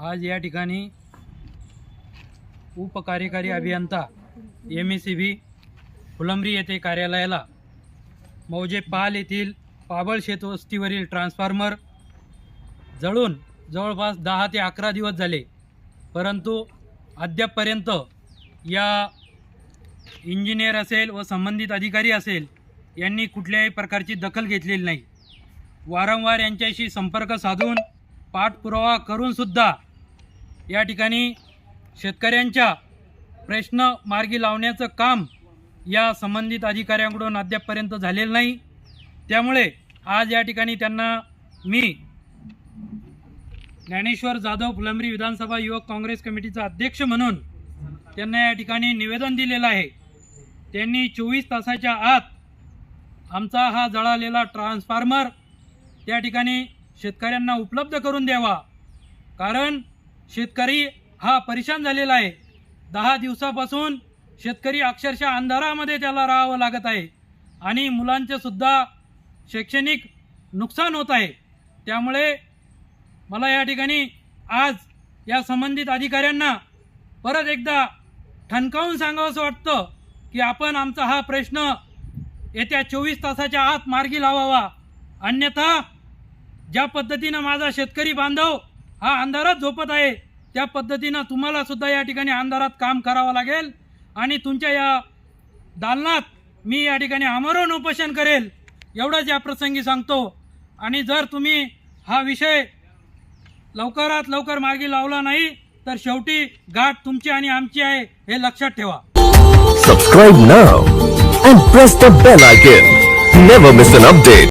आज या ठिकाणी उपकार्यकारी अभियंता M A C B Phulambri येथे कार्यालयाला मौजे पाल येथील पाबळ शेतवस्तीवरील ट्रान्सफॉर्मर जळून जवळपास दहा ते अकरा दिवस झाले परंतु अद्यापपर्यंत या इंजिनियर असेल व संबंधित अधिकारी असेल यांनी कुठल्याही प्रकारची दखल घेतलेली नाही. वारंवार यांच्याशी संपर्क साधून पाठपुरावा करूनसुद्धा या ठिकाणी शेतकऱ्यांच्या प्रश्न मार्गी लावण्याचं काम या संबंधित अधिकाऱ्यांकडून अद्यापपर्यंत झालेलं नाही. त्यामुळे आज या ठिकाणी त्यांना मी ज्ञानेश्वर जाधव फुलंबरी विधानसभा युवक काँग्रेस कमिटीचा अध्यक्ष म्हणून त्यांना या ठिकाणी निवेदन दिलेलं आहे. त्यांनी चोवीस तासाच्या आत आमचा हा जळालेला ट्रान्सफॉर्मर त्या ठिकाणी शेतकऱ्यांना उपलब्ध करून द्यावा. कारण शेतकरी हा परेशान झालेला आहे. दहा दिवसापासून शेतकरी अक्षरशः अंधारामध्ये त्याला राहावं लागत आहे. आणि मुलांचे सुद्धा शैक्षणिक नुकसान होत आहे. त्यामुळे मला या ठिकाणी आज या संबंधित अधिकाऱ्यांना परत एकदा ठणकावून सांगावंसं वाटतं की आपण आमचा हा प्रश्न येत्या चोवीस तासाच्या आत मार्गी लावावा. अन्यथा ज्या पद्धतीनं माझा शेतकरी बांधव हा अंधारात झोपत आहे. त्या पद्धतीनं तुम्हाला सुद्धा या ठिकाणी अंधारात काम करावं लागेल. आणि तुमच्या या दालनात मी या ठिकाणी आमरण उपोषण करेल. एवढंच या प्रसंगी सांगतो. आणि जर तुम्ही हा विषय लवकरात लवकर मार्गी लावला नाही तर शेवटी गाठ तुमची आणि आमची आहे हे लक्षात ठेवा. Subscribe now and press the bell icon never miss an update